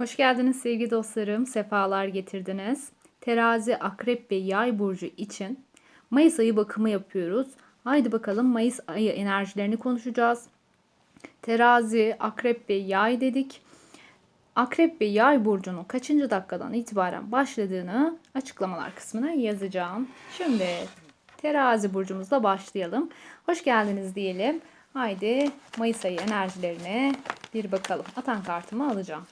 Hoş geldiniz sevgili dostlarım. Sefalar getirdiniz. Terazi, Akrep ve Yay burcu için Mayıs ayı bakımı yapıyoruz. Haydi bakalım Mayıs ayı enerjilerini konuşacağız. Terazi, Akrep ve Yay dedik. Akrep ve Yay burcunun kaçıncı dakikadan itibaren başladığını açıklamalar kısmına yazacağım. Şimdi Terazi burcumuzla başlayalım. Hoş geldiniz diyelim. Haydi Mayıs ayı enerjilerine bir bakalım. Atan kartımı alacağım.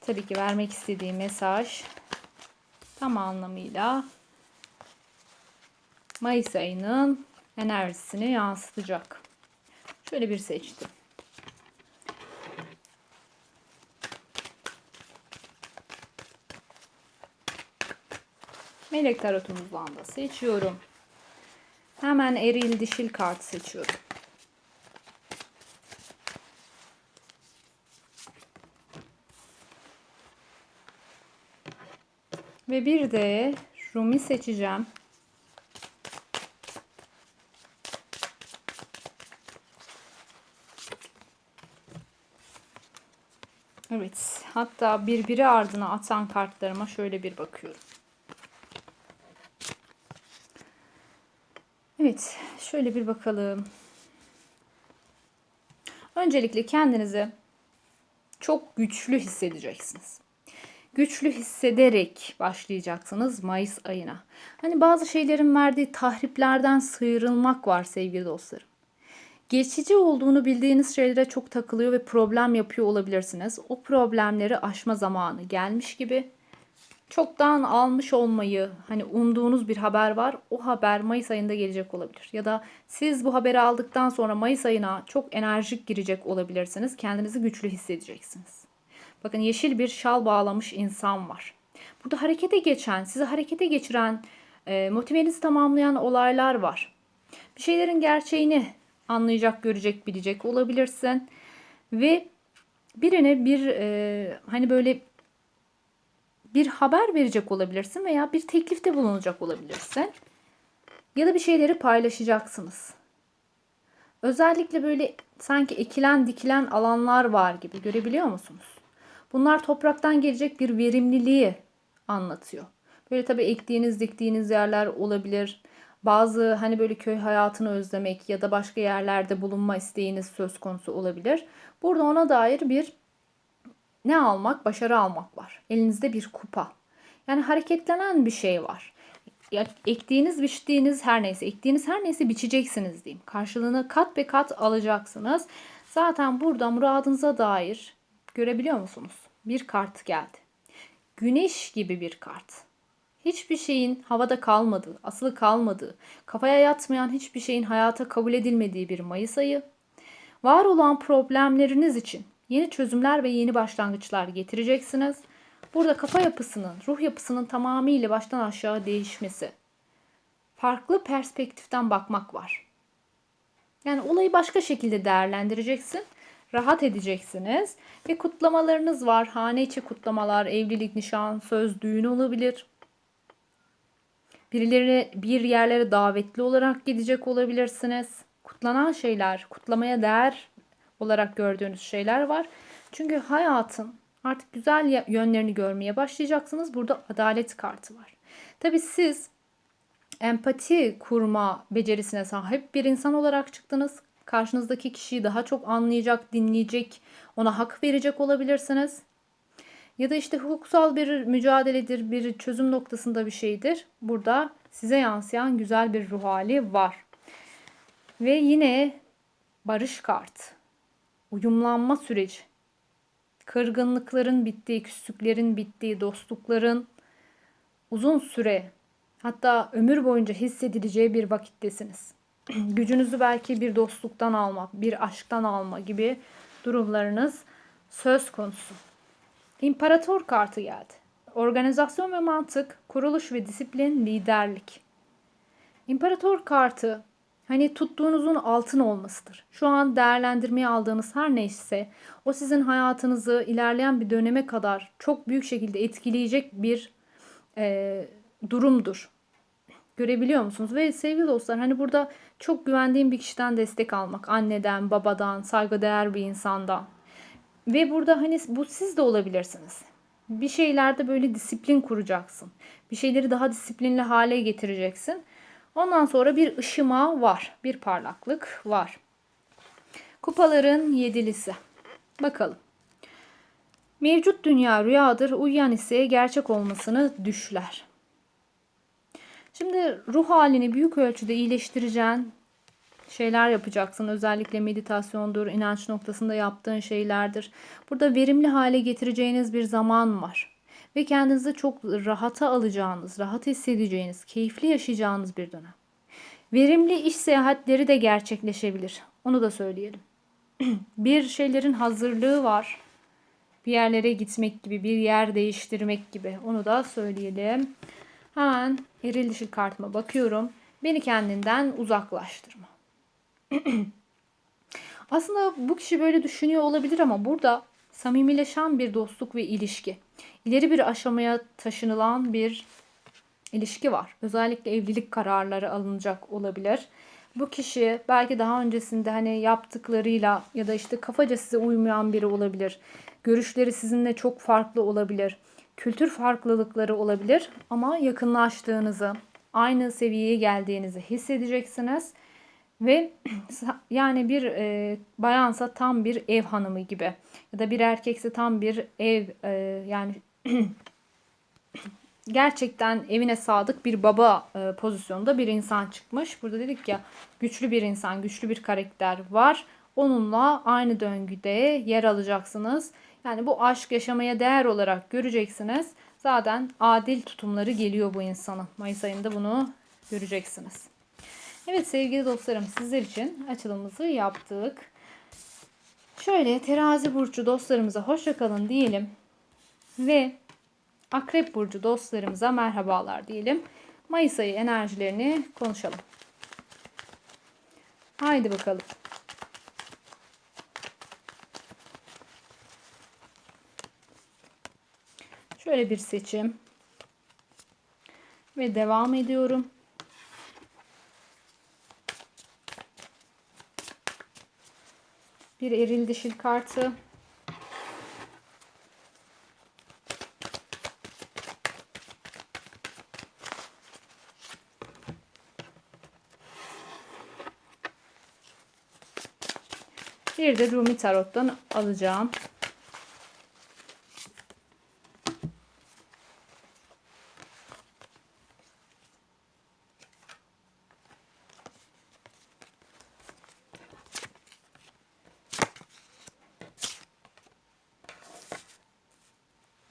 Tabii ki vermek istediğim mesaj tam anlamıyla Mayıs ayının enerjisini yansıtacak. Şöyle bir seçtim. Melek tarotumuzdan da seçiyorum. Hemen eril dişil kart seçiyorum. Ve bir de Rumi seçeceğim. Evet. Hatta birbiri ardına atan kartlarıma şöyle bir bakıyorum. Evet. Şöyle bir bakalım. Öncelikle kendinizi çok güçlü hissedeceksiniz güçlü hissederek başlayacaksınız Mayıs ayına. Hani bazı şeylerin verdiği tahriplerden sıyrılmak var sevgili dostlarım. Geçici olduğunu bildiğiniz şeylere çok takılıyor ve problem yapıyor olabilirsiniz. O problemleri aşma zamanı gelmiş gibi. Çoktan almış olmayı hani umduğunuz bir haber var. O haber Mayıs ayında gelecek olabilir. Ya da siz bu haberi aldıktan sonra Mayıs ayına çok enerjik girecek olabilirsiniz. Kendinizi güçlü hissedeceksiniz. Bakın yeşil bir şal bağlamış insan var. Burada harekete geçen, sizi harekete geçiren, e, motivenizi tamamlayan olaylar var. Bir şeylerin gerçeğini anlayacak, görecek, bilecek olabilirsin. Ve birine bir e, hani böyle bir haber verecek olabilirsin veya bir teklifte bulunacak olabilirsin. Ya da bir şeyleri paylaşacaksınız. Özellikle böyle sanki ekilen dikilen alanlar var gibi görebiliyor musunuz? Bunlar topraktan gelecek bir verimliliği anlatıyor. Böyle tabii ektiğiniz, diktiğiniz yerler olabilir. Bazı hani böyle köy hayatını özlemek ya da başka yerlerde bulunma isteğiniz söz konusu olabilir. Burada ona dair bir ne almak? Başarı almak var. Elinizde bir kupa. Yani hareketlenen bir şey var. Ya, ektiğiniz, biçtiğiniz her neyse, ektiğiniz her neyse biçeceksiniz diyeyim. Karşılığını kat be kat alacaksınız. Zaten burada muradınıza dair Görebiliyor musunuz? Bir kart geldi. Güneş gibi bir kart. Hiçbir şeyin havada kalmadığı, asılı kalmadığı, kafaya yatmayan hiçbir şeyin hayata kabul edilmediği bir Mayıs ayı. Var olan problemleriniz için yeni çözümler ve yeni başlangıçlar getireceksiniz. Burada kafa yapısının, ruh yapısının tamamıyla baştan aşağı değişmesi. Farklı perspektiften bakmak var. Yani olayı başka şekilde değerlendireceksin rahat edeceksiniz. Ve kutlamalarınız var. Hane içi kutlamalar, evlilik, nişan, söz, düğün olabilir. Birileri bir yerlere davetli olarak gidecek olabilirsiniz. Kutlanan şeyler, kutlamaya değer olarak gördüğünüz şeyler var. Çünkü hayatın artık güzel yönlerini görmeye başlayacaksınız. Burada adalet kartı var. Tabii siz empati kurma becerisine sahip bir insan olarak çıktınız karşınızdaki kişiyi daha çok anlayacak, dinleyecek, ona hak verecek olabilirsiniz. Ya da işte hukuksal bir mücadeledir, bir çözüm noktasında bir şeydir. Burada size yansıyan güzel bir ruh hali var. Ve yine barış kart. Uyumlanma süreci. Kırgınlıkların bittiği, küslüklerin bittiği, dostlukların uzun süre hatta ömür boyunca hissedileceği bir vakittesiniz. Gücünüzü belki bir dostluktan alma, bir aşktan alma gibi durumlarınız söz konusu. İmparator kartı geldi. Organizasyon ve mantık, kuruluş ve disiplin, liderlik. İmparator kartı hani tuttuğunuzun altın olmasıdır. Şu an değerlendirmeye aldığınız her neyse o sizin hayatınızı ilerleyen bir döneme kadar çok büyük şekilde etkileyecek bir e, durumdur. Görebiliyor musunuz? Ve sevgili dostlar hani burada çok güvendiğim bir kişiden destek almak. Anneden, babadan, saygıdeğer bir insandan. Ve burada hani bu siz de olabilirsiniz. Bir şeylerde böyle disiplin kuracaksın. Bir şeyleri daha disiplinli hale getireceksin. Ondan sonra bir ışıma var. Bir parlaklık var. Kupaların yedilisi. Bakalım. Mevcut dünya rüyadır, uyuyan ise gerçek olmasını düşler. Şimdi ruh halini büyük ölçüde iyileştireceğin şeyler yapacaksın. Özellikle meditasyondur, inanç noktasında yaptığın şeylerdir. Burada verimli hale getireceğiniz bir zaman var. Ve kendinizi çok rahata alacağınız, rahat hissedeceğiniz, keyifli yaşayacağınız bir dönem. Verimli iş seyahatleri de gerçekleşebilir. Onu da söyleyelim. bir şeylerin hazırlığı var. Bir yerlere gitmek gibi, bir yer değiştirmek gibi. Onu da söyleyelim. Hemen eril dişil kartıma bakıyorum. Beni kendinden uzaklaştırma. Aslında bu kişi böyle düşünüyor olabilir ama burada samimileşen bir dostluk ve ilişki. İleri bir aşamaya taşınılan bir ilişki var. Özellikle evlilik kararları alınacak olabilir. Bu kişi belki daha öncesinde hani yaptıklarıyla ya da işte kafaca size uymayan biri olabilir. Görüşleri sizinle çok farklı olabilir. Kültür farklılıkları olabilir ama yakınlaştığınızı, aynı seviyeye geldiğinizi hissedeceksiniz. Ve yani bir e, bayansa tam bir ev hanımı gibi ya da bir erkekse tam bir ev e, yani gerçekten evine sadık bir baba e, pozisyonda bir insan çıkmış. Burada dedik ya güçlü bir insan, güçlü bir karakter var. Onunla aynı döngüde yer alacaksınız. Yani bu aşk yaşamaya değer olarak göreceksiniz. Zaten adil tutumları geliyor bu insanın. Mayıs ayında bunu göreceksiniz. Evet sevgili dostlarım sizler için açılımımızı yaptık. Şöyle terazi burcu dostlarımıza hoşça kalın diyelim. Ve akrep burcu dostlarımıza merhabalar diyelim. Mayıs ayı enerjilerini konuşalım. Haydi bakalım. Şöyle bir seçim. Ve devam ediyorum. Bir eril dişil kartı. Bir de Rumi Tarot'tan alacağım.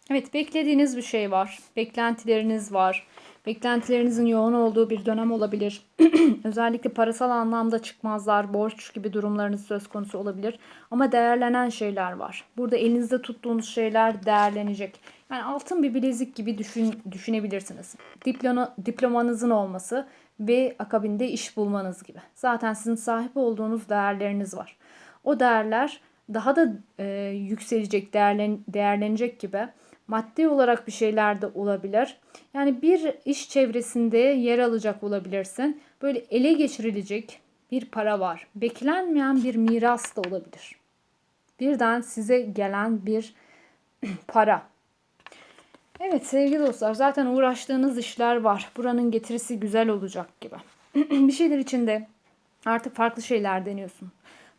Evet beklediğiniz bir şey var. Beklentileriniz var. Beklentilerinizin yoğun olduğu bir dönem olabilir. Özellikle parasal anlamda çıkmazlar, borç gibi durumlarınız söz konusu olabilir. Ama değerlenen şeyler var. Burada elinizde tuttuğunuz şeyler değerlenecek. Yani altın bir bilezik gibi düşün, düşünebilirsiniz. Diploma, diplomanızın olması ve akabinde iş bulmanız gibi. Zaten sizin sahip olduğunuz değerleriniz var. O değerler daha da e, yükselecek, değerlen, değerlenecek gibi maddi olarak bir şeyler de olabilir. Yani bir iş çevresinde yer alacak olabilirsin. Böyle ele geçirilecek bir para var. Beklenmeyen bir miras da olabilir. Birden size gelen bir para. Evet sevgili dostlar zaten uğraştığınız işler var. Buranın getirisi güzel olacak gibi. bir şeyler içinde artık farklı şeyler deniyorsun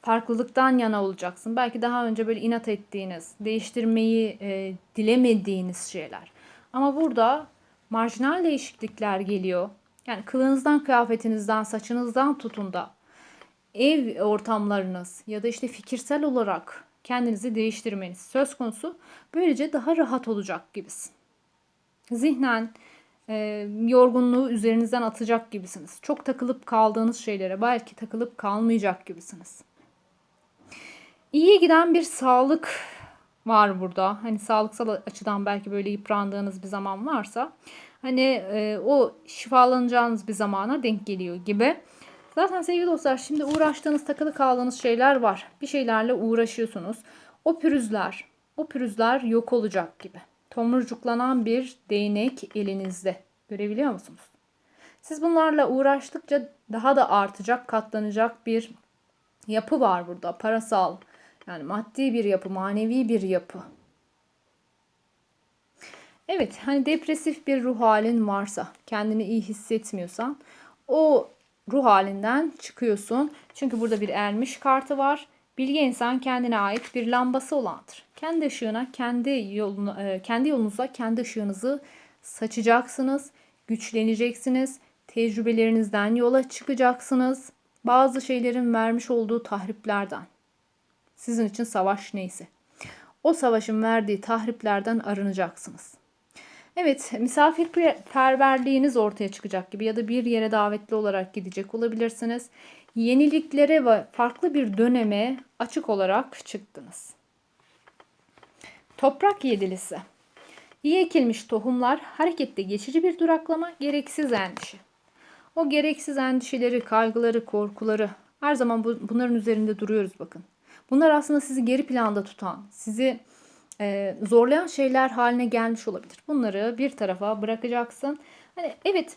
farklılıktan yana olacaksın. Belki daha önce böyle inat ettiğiniz, değiştirmeyi e, dilemediğiniz şeyler. Ama burada marjinal değişiklikler geliyor. Yani kılığınızdan, kıyafetinizden, saçınızdan tutun da ev ortamlarınız ya da işte fikirsel olarak kendinizi değiştirmeniz söz konusu. Böylece daha rahat olacak gibisin. Zihnen e, yorgunluğu üzerinizden atacak gibisiniz. Çok takılıp kaldığınız şeylere belki takılıp kalmayacak gibisiniz. İyi giden bir sağlık var burada. Hani sağlıksal açıdan belki böyle yıprandığınız bir zaman varsa hani e, o şifalanacağınız bir zamana denk geliyor gibi. Zaten sevgili dostlar şimdi uğraştığınız takılı kaldığınız şeyler var. Bir şeylerle uğraşıyorsunuz. O pürüzler, o pürüzler yok olacak gibi. Tomurcuklanan bir değnek elinizde. Görebiliyor musunuz? Siz bunlarla uğraştıkça daha da artacak, katlanacak bir yapı var burada. Parasal, Yani maddi bir yapı, manevi bir yapı. Evet, hani depresif bir ruh halin varsa, kendini iyi hissetmiyorsan o ruh halinden çıkıyorsun. Çünkü burada bir ermiş kartı var. Bilge insan kendine ait bir lambası olandır. Kendi ışığına, kendi yoluna, e, kendi yolunuza, kendi ışığınızı saçacaksınız, güçleneceksiniz, tecrübelerinizden yola çıkacaksınız. Bazı şeylerin vermiş olduğu tahriplerden. Sizin için savaş neyse. O savaşın verdiği tahriplerden arınacaksınız. Evet, misafirperverliğiniz ortaya çıkacak gibi ya da bir yere davetli olarak gidecek olabilirsiniz. Yeniliklere ve farklı bir döneme açık olarak çıktınız. Toprak yedilisi. İyi ekilmiş tohumlar harekette geçici bir duraklama, gereksiz endişe. O gereksiz endişeleri, kaygıları, korkuları her zaman bu, bunların üzerinde duruyoruz bakın. Bunlar aslında sizi geri planda tutan, sizi e, zorlayan şeyler haline gelmiş olabilir. Bunları bir tarafa bırakacaksın. Hani evet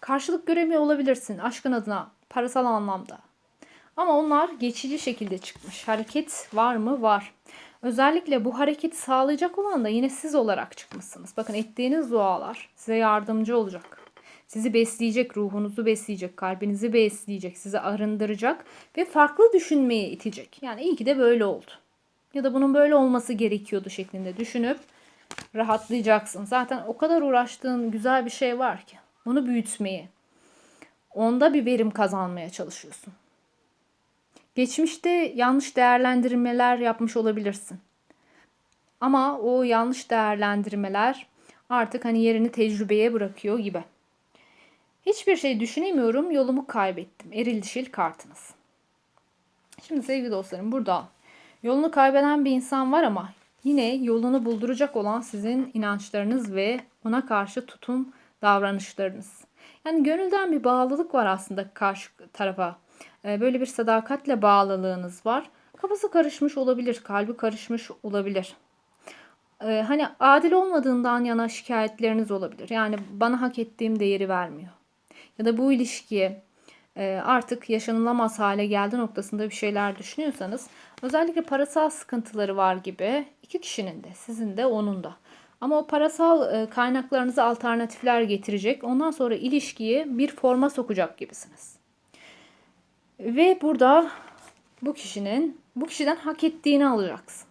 karşılık göremiyor olabilirsin aşkın adına parasal anlamda. Ama onlar geçici şekilde çıkmış. Hareket var mı? Var. Özellikle bu hareketi sağlayacak olan da yine siz olarak çıkmışsınız. Bakın ettiğiniz dualar size yardımcı olacak. Sizi besleyecek, ruhunuzu besleyecek, kalbinizi besleyecek, sizi arındıracak ve farklı düşünmeye itecek. Yani iyi ki de böyle oldu. Ya da bunun böyle olması gerekiyordu şeklinde düşünüp rahatlayacaksın. Zaten o kadar uğraştığın güzel bir şey var ki onu büyütmeye, onda bir verim kazanmaya çalışıyorsun. Geçmişte yanlış değerlendirmeler yapmış olabilirsin. Ama o yanlış değerlendirmeler artık hani yerini tecrübeye bırakıyor gibi. Hiçbir şey düşünemiyorum, yolumu kaybettim. Eril dişil kartınız. Şimdi sevgili dostlarım burada yolunu kaybeden bir insan var ama yine yolunu bulduracak olan sizin inançlarınız ve ona karşı tutum davranışlarınız. Yani gönülden bir bağlılık var aslında karşı tarafa. Ee, böyle bir sadakatle bağlılığınız var. Kafası karışmış olabilir, kalbi karışmış olabilir. Ee, hani adil olmadığından yana şikayetleriniz olabilir. Yani bana hak ettiğim değeri vermiyor. Ya da bu ilişkiye e, artık yaşanılamaz hale geldi noktasında bir şeyler düşünüyorsanız özellikle parasal sıkıntıları var gibi iki kişinin de sizin de onun da. Ama o parasal e, kaynaklarınıza alternatifler getirecek. Ondan sonra ilişkiyi bir forma sokacak gibisiniz. Ve burada bu kişinin bu kişiden hak ettiğini alacaksın.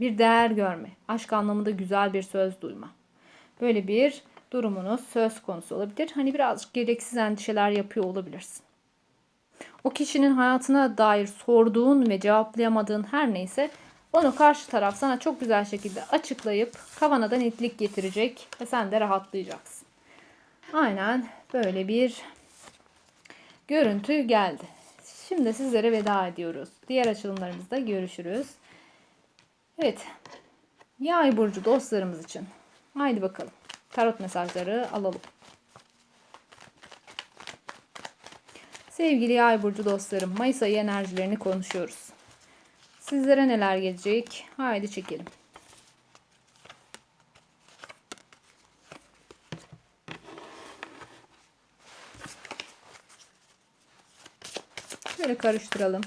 Bir değer görme, aşk anlamında güzel bir söz duyma. Böyle bir durumunuz söz konusu olabilir. Hani birazcık gereksiz endişeler yapıyor olabilirsin. O kişinin hayatına dair sorduğun ve cevaplayamadığın her neyse onu karşı taraf sana çok güzel şekilde açıklayıp kafana da netlik getirecek ve sen de rahatlayacaksın. Aynen böyle bir görüntü geldi. Şimdi sizlere veda ediyoruz. Diğer açılımlarımızda görüşürüz. Evet. Yay burcu dostlarımız için. Haydi bakalım. Tarot mesajları alalım. Sevgili Yay burcu dostlarım, Mayıs ayı enerjilerini konuşuyoruz. Sizlere neler gelecek? Haydi çekelim. Şöyle karıştıralım.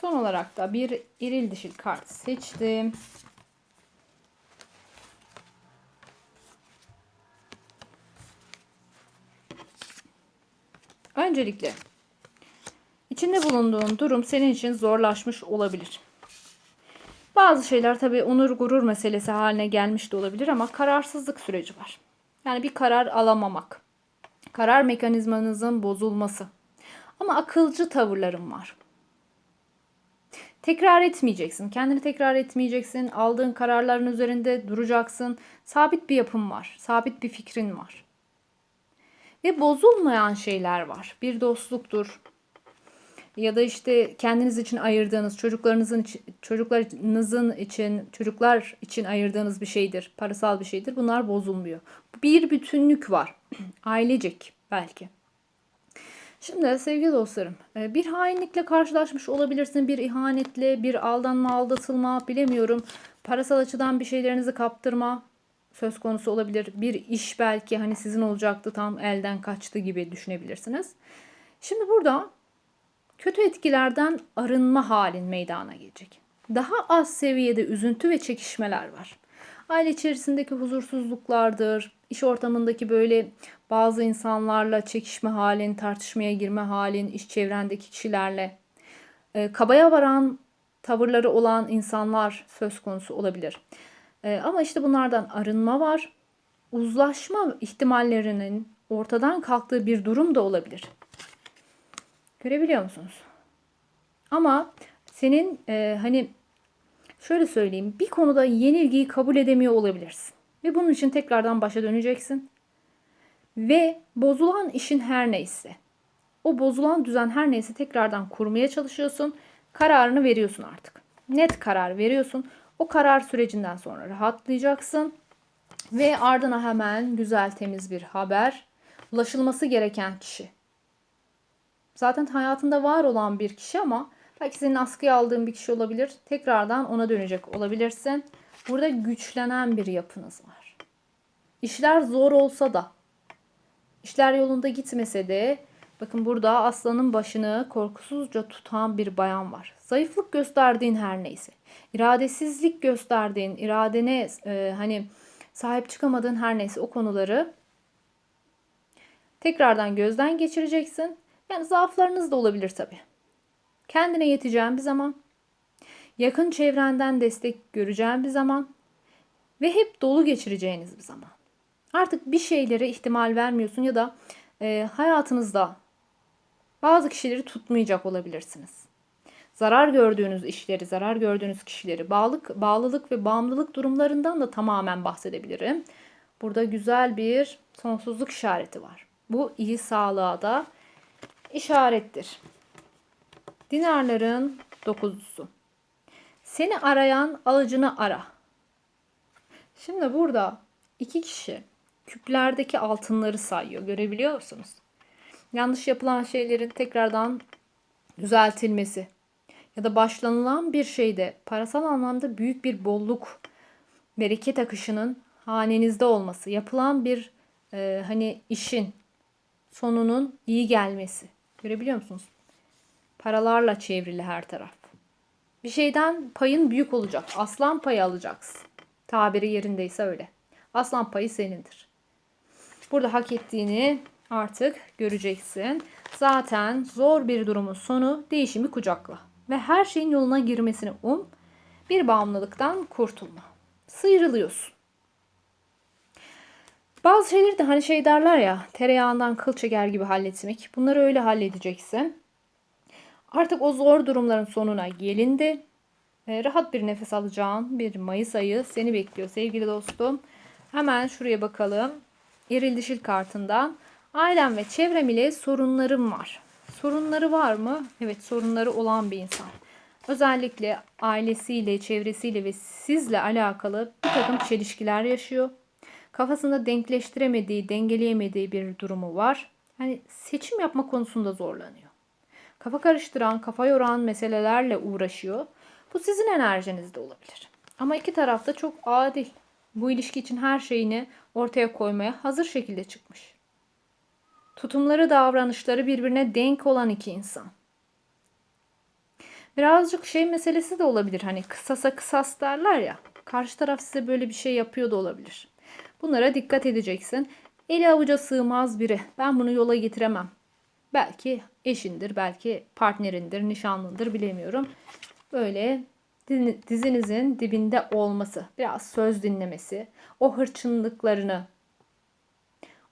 Son olarak da bir iril dişil kart seçtim. Öncelikle içinde bulunduğun durum senin için zorlaşmış olabilir. Bazı şeyler tabii onur gurur meselesi haline gelmiş de olabilir ama kararsızlık süreci var. Yani bir karar alamamak. Karar mekanizmanızın bozulması. Ama akılcı tavırlarım var. Tekrar etmeyeceksin. Kendini tekrar etmeyeceksin. Aldığın kararların üzerinde duracaksın. Sabit bir yapım var. Sabit bir fikrin var. Ve bozulmayan şeyler var. Bir dostluktur. Ya da işte kendiniz için ayırdığınız, çocuklarınızın çocuklarınızın için, çocuklar için ayırdığınız bir şeydir. Parasal bir şeydir. Bunlar bozulmuyor. Bir bütünlük var. Ailecek belki. Şimdi sevgili dostlarım, e, bir hainlikle karşılaşmış olabilirsin, bir ihanetle, bir aldanma, aldatılma, bilemiyorum. Parasal açıdan bir şeylerinizi kaptırma söz konusu olabilir. Bir iş belki hani sizin olacaktı tam elden kaçtı gibi düşünebilirsiniz. Şimdi burada kötü etkilerden arınma halin meydana gelecek. Daha az seviyede üzüntü ve çekişmeler var. Aile içerisindeki huzursuzluklardır, iş ortamındaki böyle bazı insanlarla çekişme halin, tartışmaya girme halin, iş çevrendeki kişilerle e, kabaya varan tavırları olan insanlar söz konusu olabilir. E, ama işte bunlardan arınma var. Uzlaşma ihtimallerinin ortadan kalktığı bir durum da olabilir. Görebiliyor musunuz? Ama senin e, hani şöyle söyleyeyim bir konuda yenilgiyi kabul edemiyor olabilirsin. Ve bunun için tekrardan başa döneceksin. Ve bozulan işin her neyse, o bozulan düzen her neyse tekrardan kurmaya çalışıyorsun. Kararını veriyorsun artık. Net karar veriyorsun. O karar sürecinden sonra rahatlayacaksın. Ve ardına hemen güzel temiz bir haber. Ulaşılması gereken kişi. Zaten hayatında var olan bir kişi ama belki senin askıya aldığın bir kişi olabilir. Tekrardan ona dönecek olabilirsin. Burada güçlenen bir yapınız var. İşler zor olsa da, işler yolunda gitmese de bakın burada aslanın başını korkusuzca tutan bir bayan var. Zayıflık gösterdiğin her neyse, iradesizlik gösterdiğin, iradene e, hani sahip çıkamadığın her neyse o konuları tekrardan gözden geçireceksin. Yani zaaflarınız da olabilir tabii. Kendine yeteceğin bir zaman, yakın çevrenden destek göreceğin bir zaman ve hep dolu geçireceğiniz bir zaman. Artık bir şeylere ihtimal vermiyorsun ya da e, hayatınızda bazı kişileri tutmayacak olabilirsiniz. Zarar gördüğünüz işleri, zarar gördüğünüz kişileri, bağlılık, bağlılık ve bağımlılık durumlarından da tamamen bahsedebilirim. Burada güzel bir sonsuzluk işareti var. Bu iyi sağlığa da işarettir. Dinarların dokuzlusu. Seni arayan alıcını ara. Şimdi burada iki kişi küplerdeki altınları sayıyor. Görebiliyor musunuz? Yanlış yapılan şeylerin tekrardan düzeltilmesi ya da başlanılan bir şeyde parasal anlamda büyük bir bolluk, bereket akışının hanenizde olması, yapılan bir e, hani işin sonunun iyi gelmesi. Görebiliyor musunuz? Paralarla çevrili her taraf. Bir şeyden payın büyük olacak. Aslan payı alacaksın. Tabiri yerindeyse öyle. Aslan payı senindir. Burada hak ettiğini artık göreceksin. Zaten zor bir durumun sonu değişimi kucakla. Ve her şeyin yoluna girmesini um. Bir bağımlılıktan kurtulma. Sıyrılıyorsun. Bazı şeyleri de hani şey derler ya tereyağından kıl çeker gibi halletmek. Bunları öyle halledeceksin. Artık o zor durumların sonuna gelindi. Rahat bir nefes alacağın bir Mayıs ayı seni bekliyor sevgili dostum. Hemen şuraya bakalım. Eril dişil kartından. Ailem ve çevrem ile sorunlarım var. Sorunları var mı? Evet sorunları olan bir insan. Özellikle ailesiyle, çevresiyle ve sizle alakalı bir takım çelişkiler yaşıyor. Kafasında denkleştiremediği, dengeleyemediği bir durumu var. Yani seçim yapma konusunda zorlanıyor. Kafa karıştıran, kafa yoran meselelerle uğraşıyor. Bu sizin enerjinizde olabilir. Ama iki taraf da çok adil. Bu ilişki için her şeyini ortaya koymaya hazır şekilde çıkmış. Tutumları, davranışları birbirine denk olan iki insan. Birazcık şey meselesi de olabilir. Hani kısasa kısas derler ya. Karşı taraf size böyle bir şey yapıyor da olabilir. Bunlara dikkat edeceksin. Eli avuca sığmaz biri. Ben bunu yola getiremem. Belki eşindir, belki partnerindir, nişanlındır bilemiyorum. Böyle dizinizin dibinde olması, biraz söz dinlemesi, o hırçınlıklarını,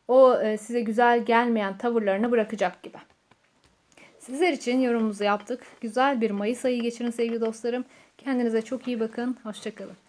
o e, size güzel gelmeyen tavırlarını bırakacak gibi. Sizler için yorumumuzu yaptık. Güzel bir Mayıs ayı geçirin sevgili dostlarım. Kendinize çok iyi bakın. Hoşçakalın.